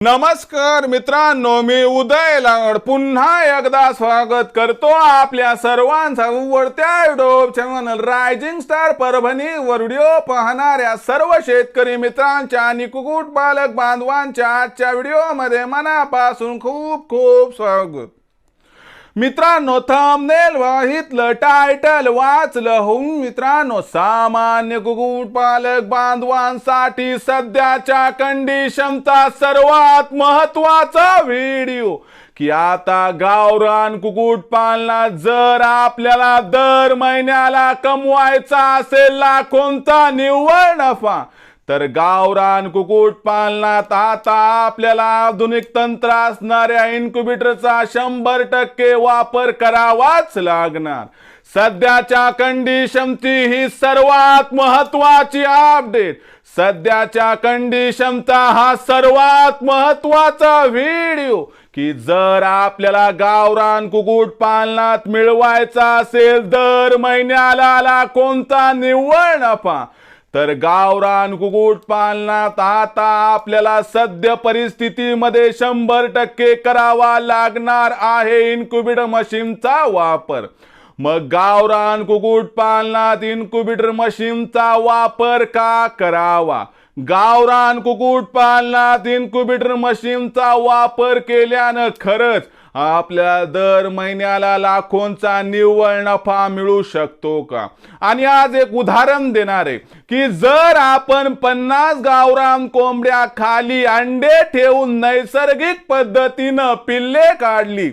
नमस्कार मित्रांनो मी उदय लाड पुन्हा एकदा स्वागत करतो आपल्या सर्वांचा उवडत्या YouTube channel rising star Parbhani video पाहणाऱ्या सर्व शेतकरी मित्रांच्या आणि कुकुट बालक बांधवांच्या आजच्या व्हिडिओमध्ये मनापासून खूप खूप स्वागत. मित्रांनो थंबनेल वाहितलं टायटल वाचलं होऊन मित्रांनो सामान्य कुक्कुटपालक बांधवांसाठी सध्याच्या कंडिशनचा सर्वात महत्त्वाचा व्हिडिओ की आता गावरान कुक्कुटपालनात जर आपल्याला दर महिन्याला कमवायचा असेल लाखोंचा निव्वळ नफा तर गावरान कुकुट पालनात आता आपल्याला आधुनिक तंत्र असणाऱ्या इन्क्युबेटरचा शंभर टक्के वापर करावाच लागणार. सध्याच्या कंडिशनची ही सर्वात महत्वाची अपडेट. सध्याच्या कंडिशनचा हा सर्वात महत्त्वाचा व्हिडिओ. की जर आपल्याला गावरान कुकुट पालनात मिळवायचा असेल दर महिन्याला कोणता निव्वळ नफा? तर गावरान कुकुट पालनात आता आपल्याला सद्य परिस्थितीमध्ये शंभर टक्के करावा लागणार आहे इन्क्युबेटर मशीनचा वापर. मग गावरान कुकुट पालनात इन्क्युबेटर मशीनचा वापर का करावा? गावरान कुकुट पालनात इन्क्युबेटर मशीनचा वापर केल्यानं खरंच आपल्या दर महिन्याला लाखोंचा निव्वळ नफा मिळू शकतो का? आणि आज एक उदाहरण देणार आहे की जर आपण पन्नास गावरान कोंबड्या खाली अंडे ठेवून नैसर्गिक पद्धतीनं पिल्ले काढली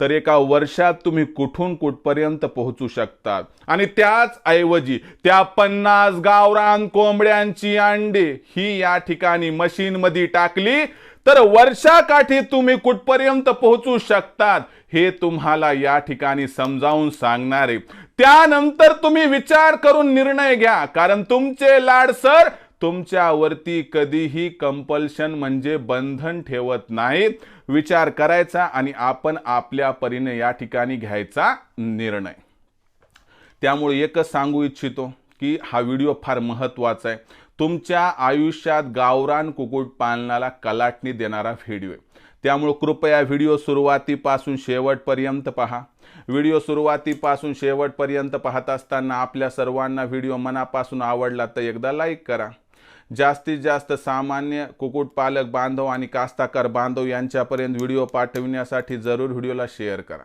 तर एका वर्षात तुम्ही कुठून कुठपर्यंत पोहोचू शकतात? आणि त्याच ऐवजी त्या पन्नास गावरान कोंबड्यांची अंडे ही या ठिकाणी मशीन मध्ये टाकली तर वर्षाकाठी तुम्ही कुठपर्यंत पोहोचू शकतात हे तुम्हाला या ठिकाणी समजावून सांगणारे. त्यानंतर तुम्ही विचार करून निर्णय घ्या. कारण तुमचे लाडसर तुमच्यावरती कधीही कंपल्शन म्हणजे बंधन ठेवत नाहीत. विचार करायचा आणि आपण आपल्या परीने या ठिकाणी घ्यायचा निर्णय. त्यामुळे एकच सांगू इच्छितो की हा व्हिडिओ फार महत्त्वाचा आहे. तुमच्या आयुष्यात गावरान कुक्कुटपालनाला कलाटणी देणारा व्हिडिओ आहे. त्यामुळं कृपया व्हिडिओ सुरुवातीपासून शेवटपर्यंत पहा. व्हिडिओ सुरुवातीपासून शेवटपर्यंत पाहत असताना आपल्या सर्वांना व्हिडिओ मनापासून आवडला तर एकदा लाईक करा. जास्तीत जास्त सामान्य कुक्कुटपालक बांधव आणि कास्ताकार बांधव यांच्यापर्यंत व्हिडिओ पाठविण्यासाठी जरूर व्हिडिओला शेअर करा.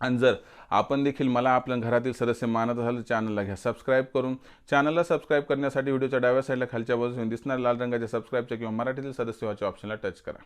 आणि जर आपण देखील मला आपल्या घरातील सदस्य मानत असाल तर चॅनलला घ्या. सबस्क्राईब करून चॅनलला सबस्क्राईब करण्यासाठी व्हिडिओच्या डाव्या साईडला खालच्या बाजूने दिसणार लाल रंगाच्या सबस्क्राईबच्या किंवा मराठीतील सदस्य व्हायच्या ऑप्शनला टच करा.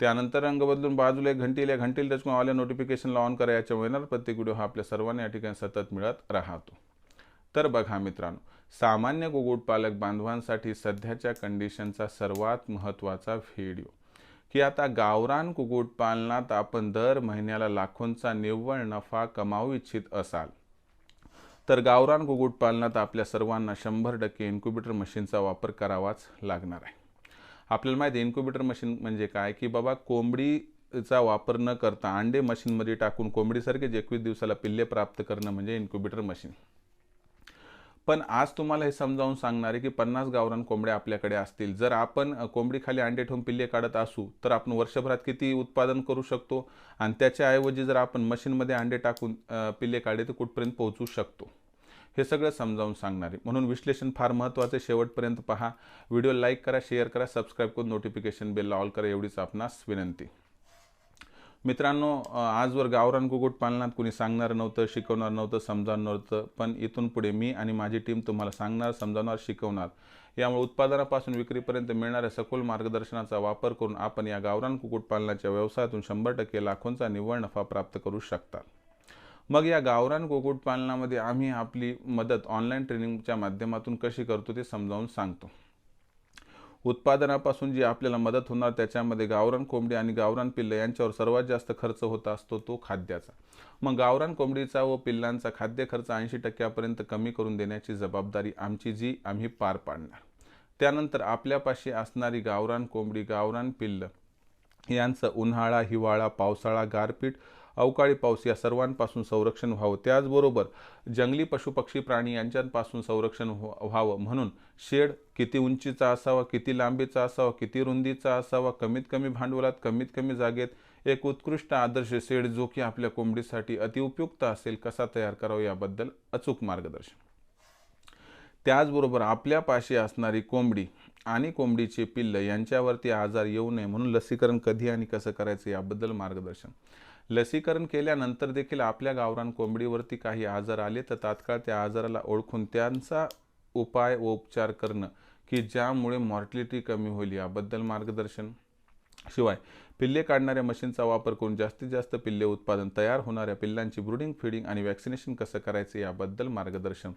त्यानंतर रंग बदलून बाजूला एक घंटीला या घंटीला टच करून आल्या नोटिफिकेशनला ऑन करा. याच्या येणार प्रत्येक व्हिडिओ हा आपल्या सर्वांना या ठिकाणी सतत मिळत राहतो. तर बघा मित्रांनो सामान्य कुक्कुटपालक बांधवांसाठी सध्याच्या कंडिशनचा सर्वात महत्त्वाचा व्हिडिओ की आता गावरान कुक्कुटपालनात आपण दर महिन्याला लाखोंचा निव्वळ नफा कमावू इच्छित असाल. तर गावरान कुक्कुटपालनात आपल्या सर्वांना शंभर टक्के इन्क्युबेटर मशीनचा वापर करावाच लागणार आहे. आपल्याला माहिती आहे इन्क्युबेटर मशीन म्हणजे काय? की बाबा कोंबडीचा वापर न करता अंडे मशीनमध्ये टाकून कोंबडीसारखेच एकवीस दिवसाला पिल्ले प्राप्त करणं म्हणजे इन्क्युबेटर मशीन. पण आज तुम्हाला हे समजावून सांगणार आहे की पन्नास गावरान कोंबड्या आपल्याकडे असतील. जर आपण कोंबडीखाली अंडे ठेवून पिल्ले काढत असू तर आपण वर्षभरात किती उत्पादन करू शकतो? आणि त्याच्याऐवजी जर आपण मशीनमध्ये अंडे टाकून पिल्ले काढले तर कुठपर्यंत पोहोचू शकतो? हे सगळं समजावून सांगणार आहे. म्हणून विश्लेषण फार महत्त्वाचं शेवटपर्यंत पहा. व्हिडिओ लाईक करा शेअर करा सबस्क्राईब करून नोटिफिकेशन बेलला ऑल करा एवढीच आपणास विनंती. मित्रांनो आजवर गावरान कुक्कुटपालनात कुणी सांगणार नव्हतं शिकवणार नव्हतं समजावणार नव्हतं पण इथून पुढे मी आणि माझी टीम तुम्हाला सांगणार समजावणार शिकवणार. यामुळे उत्पादनापासून विक्रीपर्यंत मिळणाऱ्या सखोल मार्गदर्शनाचा वापर करून आपण या गावरान कुक्कुटपालनाच्या व्यवसायातून शंभर टक्के लाखोंचा निव्वळ नफा प्राप्त करू शकता मग या गावरान कुक्कुटपालनामध्ये आम्ही आपली मदत ऑनलाईन ट्रेनिंगच्या माध्यमातून कशी करतो ते समजावून सांगतो. उत्पादनापासून जी आपल्याला मदत होणार त्याच्यामध्ये गावरान कोंबडी आणि गावरान पिल्लं यांच्यावर सर्वात जास्त खर्च होत असतो तो खाद्याचा. मग गावरान कोंबडीचा व पिल्लांचा खाद्य खर्च ऐंशी टक्क्यापर्यंत कमी करून देण्याची जबाबदारी आमची जी आम्ही पार पाडणार. त्यानंतर आपल्यापाशी असणारी गावरान कोंबडी गावरान पिल्लं यांचं उन्हाळा हिवाळा पावसाळा गारपीट अवकाळी पाऊस या सर्वांपासून संरक्षण व्हावं. त्याचबरोबर जंगली पशुपक्षी प्राणी यांच्यापासून संरक्षण व्हावं म्हणून शेड किती उंचीचा असावा किती लांबीचा असावा किती रुंदीचा असावा कमीत कमी भांडवलात कमीत कमी जागेत एक उत्कृष्ट आदर्श शेड जो की आपल्या कोंबडीसाठी अतिउपयुक्त असेल कसा तयार करावा याबद्दल अचूक मार्गदर्शन. त्याचबरोबर आपल्यापाशी असणारी कोंबडी आणि कोंबडीचे पिल्ल यांच्यावरती आजार येऊ नये म्हणून लसीकरण कधी आणि कसं करायचं याबद्दल मार्गदर्शन. लसीकरण केल्यानंतर देखील आपल्या गावरान कोंबडीवरती काही आजार आले तर तात्काळ त्या आजाराला ओळखून त्यांचा उपाय व उपचार करणं की ज्यामुळे मॉर्टिलिटी कमी होईल याबद्दल मार्गदर्शन. शिवाय पिल्ले काढणाऱ्या मशीनचा वापर करून जास्तीत जास्त पिल्ले उत्पादन तयार होणाऱ्या पिल्लांची ब्रुडिंग फिडिंग आणि वॅक्सिनेशन कसं करायचं याबद्दल मार्गदर्शन.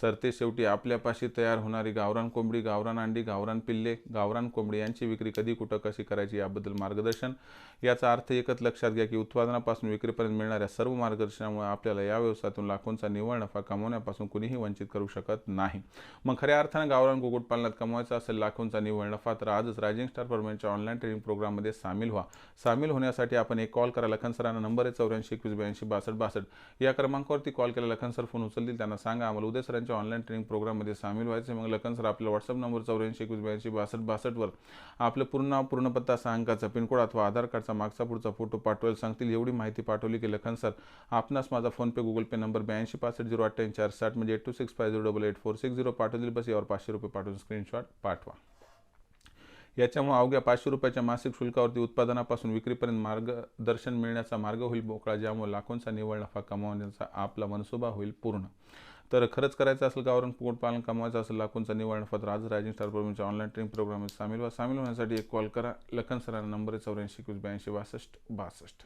सरते शेवटी आपल्यापाशी तयार होणारी गावरान कोंबडी गावरान अंडी गावरान पिल्ले गावरान कोंबडी यांची विक्री कधी कुठं कशी करायची याबद्दल मार्गदर्शन. याचा अर्थ एकच लक्षात घ्या की उत्पादनापासून विक्रीपर्यंत मिळणाऱ्या सर्व मार्गदर्शनामुळे आपल्याला या व्यवसायातून लाखोंचा निव्वळ नफा कमवण्यापासून कुणीही वंचित करू शकत नाही. मग खऱ्या अर्थानं गावरान कुक्कुटपालनात कमवायचा असेल लाखोंचा निव्वळ नफा तर आजच रायझिंग स्टार परमेंटच्या ऑनलाईन ट्रेनिंग प्रोग्राममध्ये सामील व्हा. सामील होण्यासाठी आपण एक कॉल करा. लखन सरांना नंबर आहे चौऱ्याऐंशी एकवीस ब्याऐंशी बासष्ट बासष्ट. या क्रमांकावरती कॉल केला. लखन सर फोन उचलतील त्यांना सांगा. आम्हाला उद्या सरांच्या ऑनलाईन ट्रेनिंग प्रोग्राममध्ये सामील व्हायचे मग लखन सर आपला व्हॉट्सअप नंबर चौऱ्याऐंशी एकवीस ब्याऐंशी बासष्ट बासष्टवर आपलं पूर्ण नाव पूर्णपत्ता सहा अंकाचा पिनकोड अथवा आधार कार्डचा मागचा पुढचा फोटो पाठवायला सांगतील. एवढी माहिती पाठवली की लखन सर आपणास माझा फोनपे गुगल पे नंबर ब्याऐंशी पासष्ट झिरो अठ्ठ्याऐंशी चार साठ म्हणजे eight two six five zero double eight four six zero पाठवतील. बस यावर पाचशे रुपये पाठवून स्क्रीनशॉट पाठवा. याच्यामुळे अवघ्या पाचशे रुपयाच्या मासिक शुल्कावरती उत्पादनापासून विक्रीपर्यंत मार्गदर्शन मिळण्याचा मार्ग होईल मोकळा ज्यामुळे लाखोंचा निव्वळ नफा कमावण्याचा आपला मनसुबा होईल पूर्ण. तर खरंच करायचं असेल गावरण कुक्कुटपालन कमवायचं असेल लाखोंचा निवड नफा तर आज रायजिंग स्टार प्रोग्रामच्या ऑनलाईन ट्रेनिंग प्रोग्राम सामील व्हा. सामील होण्यासाठी एक कॉल करा. लखन सरांना नंबर आहे चौऱ्याऐंशी एकवीस ब्याऐंशी बासष्ट बासष्ट.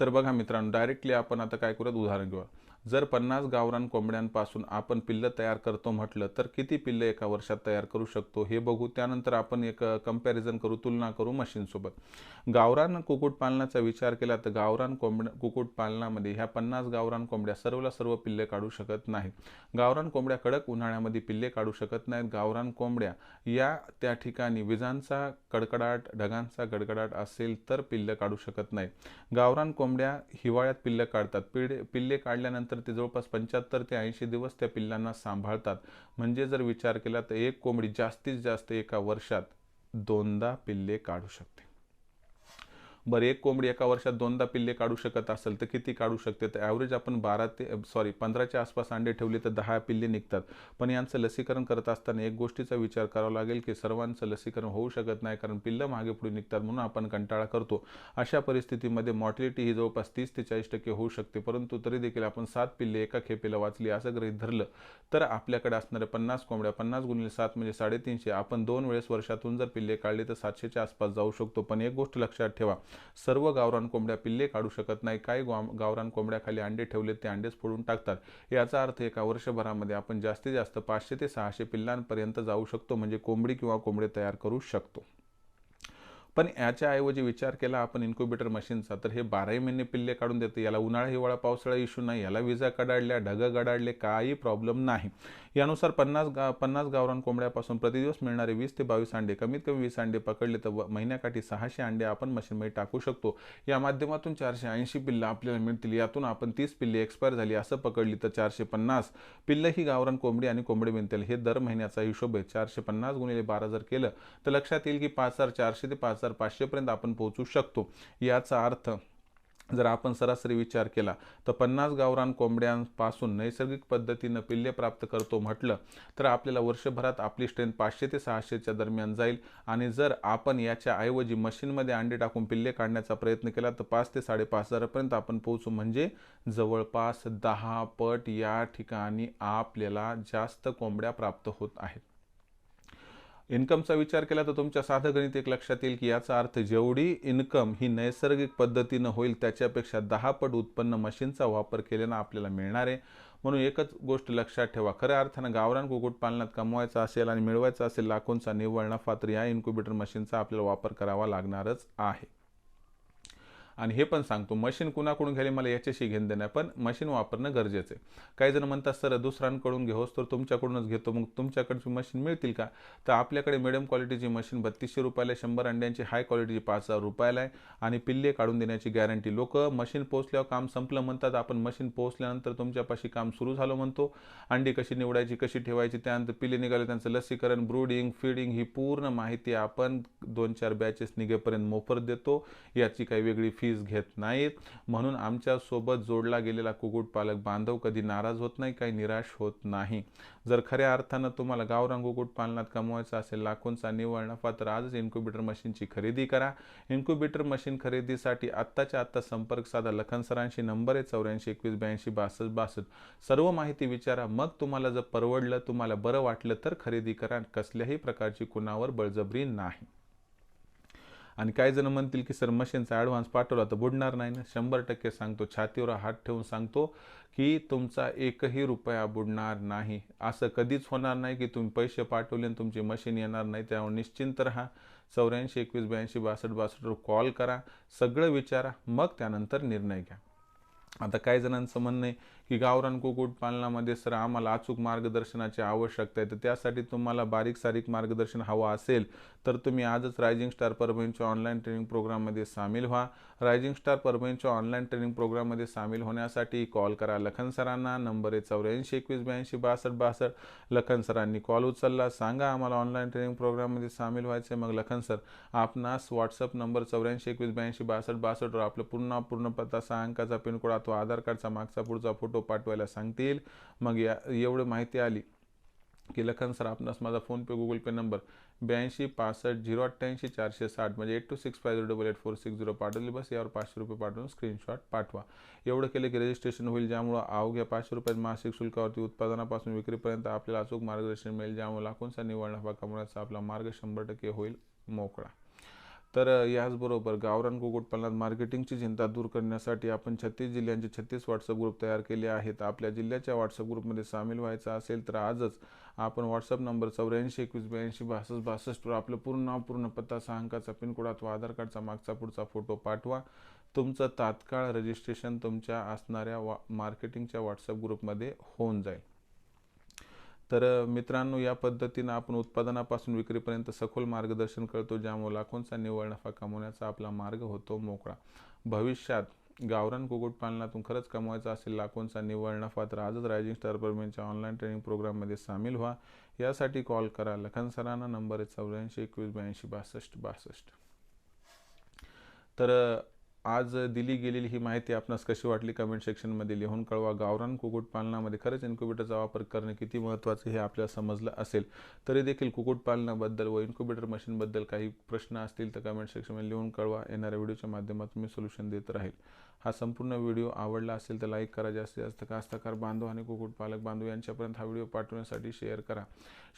तर बघा मित्रांनो डायरेक्टली आपण आता काय करूयात? उदाहरण घेऊया जर पन्नास गावरान कोंबड्यांपासून आपण पिल्लं तयार करतो म्हटलं तर किती पिल्लं एका वर्षात तयार करू शकतो? हे बघू त्यानंतर आपण एक कंपॅरिझन करू तुलना करू मशीनसोबत गावरान कुक्कुटपालनाचा विचार केला तर गावरान कोंबड्या कुक्कुटपालनामध्ये ह्या पन्नास गावरान कोंबड्या सर्वला सर्व पिल्ले काढू शकत नाहीत. गावरान कोंबड्या कडक उन्हाळ्यामध्ये पिल्ले काढू शकत नाहीत. गावरान कोंबड्या या त्या ठिकाणी विजांचा कडकडाट ढगांचा गडगडाट असेल तर पिल्लं काढू शकत नाहीत. गावरान कोंबड्या हिवाळ्यात पिल्लं काढतात. पिढे पिल्ले काढल्यानंतर तर ते जवळपास पंच्याहत्तर ते ऐंशी दिवस त्या पिल्लांना सांभाळतात. म्हणजे जर विचार केला तर एक कोंबडी जास्तीत जास्त एका वर्षात दोनदा पिल्ले काढू शकते. बरं एक कोंबडी एका वर्षात दोनदा पिल्ले काढू शकत असेल तर किती काढू शकते? तर ॲव्हरेज आपण बारा ते सॉरी पंधराच्या आसपास अंडे ठेवले तर दहा पिल्ले निघतात. पण यांचं लसीकरण करत असताना एक गोष्टीचा विचार करावा लागेल की सर्वांचं लसीकरण होऊ शकत नाही कारण पिल्लं मागे पुढे निघतात म्हणून आपण कंटाळा करतो. अशा परिस्थितीमध्ये मॉर्टिलिटी ही जवळपास तीस ते चाळीस टक्के होऊ शकते परंतु तरी देखील आपण सात पिल्ले एका खेपेला वाचली असं गृहित धरलं. तर आपल्याकडे असणाऱ्या पन्नास कोंबड्या पन्नास गुणिले सात म्हणजे साडेतीनशे. आपण दोन वेळेस वर्षातून जर पिल्ले काढले तर सातशेच्या आसपास जाऊ शकतो. पण एक गोष्ट लक्षात ठेवा सर्व गावरान कोंबड्या पिल्ले काढू शकत नाही. काही गावरान कोंबड्याखाली अंडे ठेवले ते अंडेच फोडून टाकतात. याचा अर्थ एका वर्षभरामध्ये आपण जास्तीत जास्त पाचशे ते सहाशे पिल्लांपर्यंत जाऊ शकतो म्हणजे कोंबडी किंवा कोंबडे तयार करू शकतो. पण याच्याऐवजी विचार केला आपण इन्क्युबेटर मशीनचा तर हे बाराही महिने पिल्ले काढून देते. याला उन्हाळा हिवाळा पावसाळा इशू नाही. याला विजा कडाडल्या ढग गडाडले काही प्रॉब्लेम नाही. यानुसार पन्नास गा पन्नास गावरान कोंबड्यापासून प्रतिदिवस मिळणारे वीस ते बावीस अंडे कमीत कमी वीस अंडे पकडले तर महिन्याकाठी सहाशे अंडे आपण मशीनमध्ये टाकू शकतो. या माध्यमातून चारशे ऐंशी पिल्लं आपल्याला मिळतील. यातून आपण तीस पिल्ले एक्सपायर झाली असं पकडली तर चारशे पन्नास. पिल्लं ही गावरान कोंबडी आणि कोंबडी मिळतील हे दर महिन्याचा हिशोब आहे चारशे पन्नास गुणिले बारा जर केलं. तर लक्षात येईल की पाच हजार चारशे ते पाच हजार पाचशेपर्यंत आपण पोहोचू शकतो. याचा अर्थ जर आपण सरासरी विचार केला तर पन्नास गावरान कोंबड्यांपासून नैसर्गिक पद्धतीनं पिल्ले प्राप्त करतो म्हटलं तर आपल्याला वर्षभरात आपली स्ट्रेंथ पाचशे ते सहाशेच्या दरम्यान जाईल. आणि जर आपण याच्या ऐवजी मशीनमध्ये अंडे टाकून पिल्ले काढण्याचा प्रयत्न केला तर पाच ते साडेपाच हजारापर्यंत आपण पोहोचू. म्हणजे जवळपास दहा पट या ठिकाणी आपल्याला जास्त कोंबड्या प्राप्त होत आहेत. इन्कमचा विचार केला तर तुमच्या साधं गणित एक लक्षात येईल की याचा अर्थ जेवढी इन्कम ही नैसर्गिक पद्धतीनं होईल त्याच्यापेक्षा दहा पट उत्पन्न मशीनचा वापर केल्यानं आपल्याला मिळणार आहे. म्हणून एकच गोष्ट लक्षात ठेवा. खऱ्या अर्थानं गावरान कुक्कुटपालनात कमवायचा असेल आणि मिळवायचा असेल लाखोंचा निव्वळ नफा तर या इन्क्युबेटर मशीनचा आपल्याला वापर करावा लागणारच आहे. आणि हे पण सांगतो मशीन कुणाकडून घ्यायला मला याच्याशी घेणं देणं आहे. पण मशीन वापरणं गरजेचं आहे. काही जण म्हणतात सर दुसऱ्यांकडून घेऊस तर तुमच्याकडूनच घेतो मग तुमच्याकडची मशीन मिळतील का? तर आपल्याकडे मिडियम क्वालिटीची मशीन बत्तीसशे रुपयाला आहे, शंभर अंड्यांची हाय क्वालिटीची पाच हजार रुपयाला आहे आणि पिल्ले काढून देण्याची गॅरंटी लोक मशीन पोहोचल्यावर काम संपलं म्हणतात आपण मशीन पोहोचल्यानंतर तुमच्यापाशी काम सुरू झालं म्हणतो. अंडी कशी निवडायची कशी ठेवायची त्यानंतर पिल्ले निघाले त्यांचं लसीकरण ब्रूडिंग फिडिंग ही पूर्ण माहिती आपण दोन चार बॅचेस निघेपर्यंत मोफत देतो. याची काही वेगळी फी फीस घेत नाहीत. म्हणून आमच्यासोबत जोडला गेलेला कुक्कुटपालक बांधव कधी नाराज होत नाही काही निराश होत नाही. जर खऱ्या अर्थानं तुम्हाला गावरान कुक्कुटपालनात कमवायचं असेल लाखोंचा निव्वळ नफा तर आजच इन्क्युबेटर मशीनची खरेदी करा. इन्क्युबेटर मशीन खरेदीसाठी आत्ताच्या आत्ता संपर्क साधा. लखन सरांशी नंबर आहे चौऱ्याऐंशी एकवीस ब्याऐंशी बासष्ट बासष्ट. सर्व माहिती विचारा. मग तुम्हाला जर परवडलं तुम्हाला बरं वाटलं तर खरेदी करा. कसल्याही प्रकारची कुणावर बळजबरी नाही. आणि काही जण म्हणतील की सर मशीनचा ॲडव्हान्स पाठवला तर बुडणार नाही ना. शंभर टक्के सांगतो छातीवर हात ठेवून सांगतो की तुमचा एकही रुपया बुडणार नाही. असं कधीच होणार नाही की तुम्ही पैसे पाठवले आणि तुमची मशीन येणार नाही. त्यामुळे निश्चिंत राहा. चौऱ्याऐंशी एकवीस ब्याऐंशी बासष्ट बासष्टवर कॉल करा. सगळं विचारा. मग त्यानंतर निर्णय घ्या. आता काही जणांचं म्हणणं आहे की गावरान कुक्कुटपालनामध्ये सर आम्हाला अचूक मार्गदर्शनाची आवश्यकता आहे. तर त्यासाठी तुम्हाला बारीक सारीक मार्गदर्शन हवं असेल तर तुम्ही आजच रायझिंग स्टार परभणीच्या ऑनलाईन ट्रेनिंग प्रोग्राममध्ये सामील व्हा. रायझिंग स्टार परभणीच्या ऑनलाईन ट्रेनिंग प्रोग्राममध्ये सामील होण्यासाठी कॉल करा लखन सरांना. नंबर आहे चौऱ्याऐंशी एकवीस ब्याऐंशी बासष्ट बासष्ट. लखन सरांनी कॉल उचलला. सांगा आम्हाला ऑनलाईन ट्रेनिंग प्रोग्राममध्ये सामील व्हायचे मग लखन सर आपणास व्हॉट्सअप नंबर चौऱ्याऐंशी एकवीस ब्याऐंशी बासष्ट बासष्टवर आपलं पूर्ण पूर्ण पत्ता सहा अंकाचा पिनकोड अथवा आधार कार्डचा मागचा पुढचा फोटो पाठवायला सांगतील. मग या एवढं माहिती आली की लखन सर आपणास माझा फोनपे गुगल पे नंबर ब्याऐंशी पासष्ट झिरो अठ्ठ्याऐंशी चारशे साठ म्हणजे eight two six five zero double eight four six zero पाठवली. बस यावर पाचशे रुपये पाठवून स्क्रीनशॉट पाठवा. एवढं केलं की रजिस्ट्रेशन होईल ज्यामुळं अवघ्या पाचशे रुपयात मासिक शुल्कावरती उत्पादनापासून विक्रीपर्यंत आपल्याला अचूक मार्गदर्शन मिळेल ज्यामुळे लाखोंचा निवड नफा कमवण्याचा आपला मार्ग शंभर टक्के होईल मोकळा. तर याचबरोबर गावरान कुक्कुटपालनात मार्केटिंगची चिंता दूर करण्यासाठी आपण छत्तीस जिल्ह्यांचे छत्तीस व्हॉट्सअप ग्रुप तयार केले आहेत. आपल्या जिल्ह्याच्या व्हॉट्सअप ग्रुपमध्ये सामील व्हायचं असेल तर आजच आपण व्हॉट्सअप नंबर चौऱ्याऐंशी एकवीस ब्याऐंशी बासष्ट बासष्टवर आपलं पूर्ण पूर्ण पत्ता सहा अंकाचा पिनकोड अथवा आधार कार्डचा मागचा पुढचा फोटो पाठवा. तुमचं तात्काळ रजिस्ट्रेशन तुमच्या असणाऱ्या वा मार्केटिंगच्या व्हॉट्सअप ग्रुपमध्ये होऊन जाईल. तर मित्रांनो या पद्धतीनं आपण उत्पादनापासून विक्रीपर्यंत सखोल मार्गदर्शन करतो ज्यामुळे लाखोंचा निव्वळ नफा कमवण्याचा आपला मार्ग होतो मोकळा. भविष्यात गावरान कुक्कुटपालनातून खरंच कमवायचा असेल लाखोंचा निव्वळ नफा तर आजच रायझिंग स्टार परमेनच्या ऑनलाईन ट्रेनिंग प्रोग्राममध्ये सामील व्हा. यासाठी कॉल करा. लखन सरांना नंबर आहे चौऱ्याऐंशी एकवीस ब्याऐंशी बासष्ट बासष्ट. तर आज दिली गेलेली ही माहिती आपणास कशी वाटली? कमेंट सेक्शनमध्ये लिहून कळवा. गावरान कुक्कुटपालनामध्ये खरंच इन्क्युबेटरचा वापर करणे किती महत्त्वाचं हे आपल्याला समजलं असेल तरी देखील कुक्कुटपालनाबद्दल व इन्क्युबेटर मशीनबद्दल काही प्रश्न असतील तर कमेंट सेक्शनमध्ये लिहून कळवा. येणाऱ्या व्हिडिओच्या माध्यमातून मी सोल्युशन देत राहील. हा संपूर्ण व्हिडिओ आवडला असेल तर लाईक करा जास्तीत जास्त कास्तकार बांधव आणि कुक्कुटपालक बांधव यांच्यापर्यंत हा व्हिडिओ पाठवण्यासाठी शेअर करा.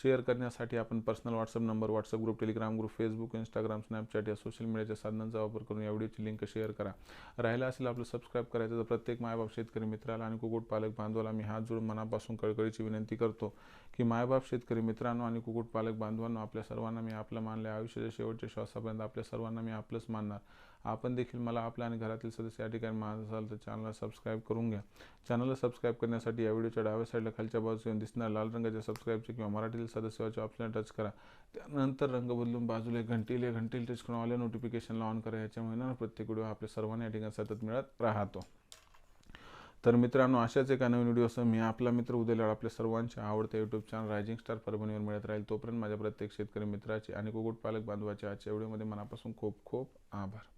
शेअर करण्यासाठी आपण personal WhatsApp number WhatsApp group Telegram group Facebook Instagram Snapchat या सोशल मीडियाच्या साधनांचा वापर करून या व्हिडिओची लिंक शेअर करा. राहिला असेल आपलं सबस्क्राईब करायचं तर प्रत्येक मायबाप शेतकरी मित्राला आणि कुक्कुटपालक बांधवाला मी हात जोडून मनापासून कळकळीची विनंती करतो की मायबाप शेतकरी मित्रांनो आणि कुक्कुटपालक बांधवांनो आपल्या सर्वांना मी आपलं मानले आयुष्याच्या शेवटच्या श्वासापर्यंत आपल्या सर्वांना मी आपलंच मानणार. आपण देखील मला आपल्या आणि घरातील सदस्य या ठिकाणी मानत असाल तर चॅनलला सबस्क्राईब करून घ्या. चॅनलला सबस्क्राईब करण्यासाठी या व्हिडिओच्या डाव्या साईडला खालच्या बाजूस येऊन दिसणार लाल रंगाच्या सबस्क्राईबचे किंवा मराठीतील सदस्याच्या ऑप्शन टच करा. त्यानंतर रंग बदलून बाजूला घंटीले घंटील टच करून ऑल नोटिफिकेशनला ऑन करा. याच्यामुळे ना प्रत्येक व्हिडिओ आपल्या सर्वांना या ठिकाणी सतत मिळत राहतो. तर मित्रांनो अशाच एका नवीन व्हिडिओसह मी आपला मित्र उद्याला आपल्या सर्वांच्या आवडत्या यूट्यूब चॅनल रायझिंग स्टार परभणीवर मिळत राहील. तोपर्यंत माझ्या प्रत्येक शेतकरी मित्राचे आणि कुक्कुटपालक बांधवाचे आजच्या व्हिडिओमध्ये मनापासून खूप खूप आभार.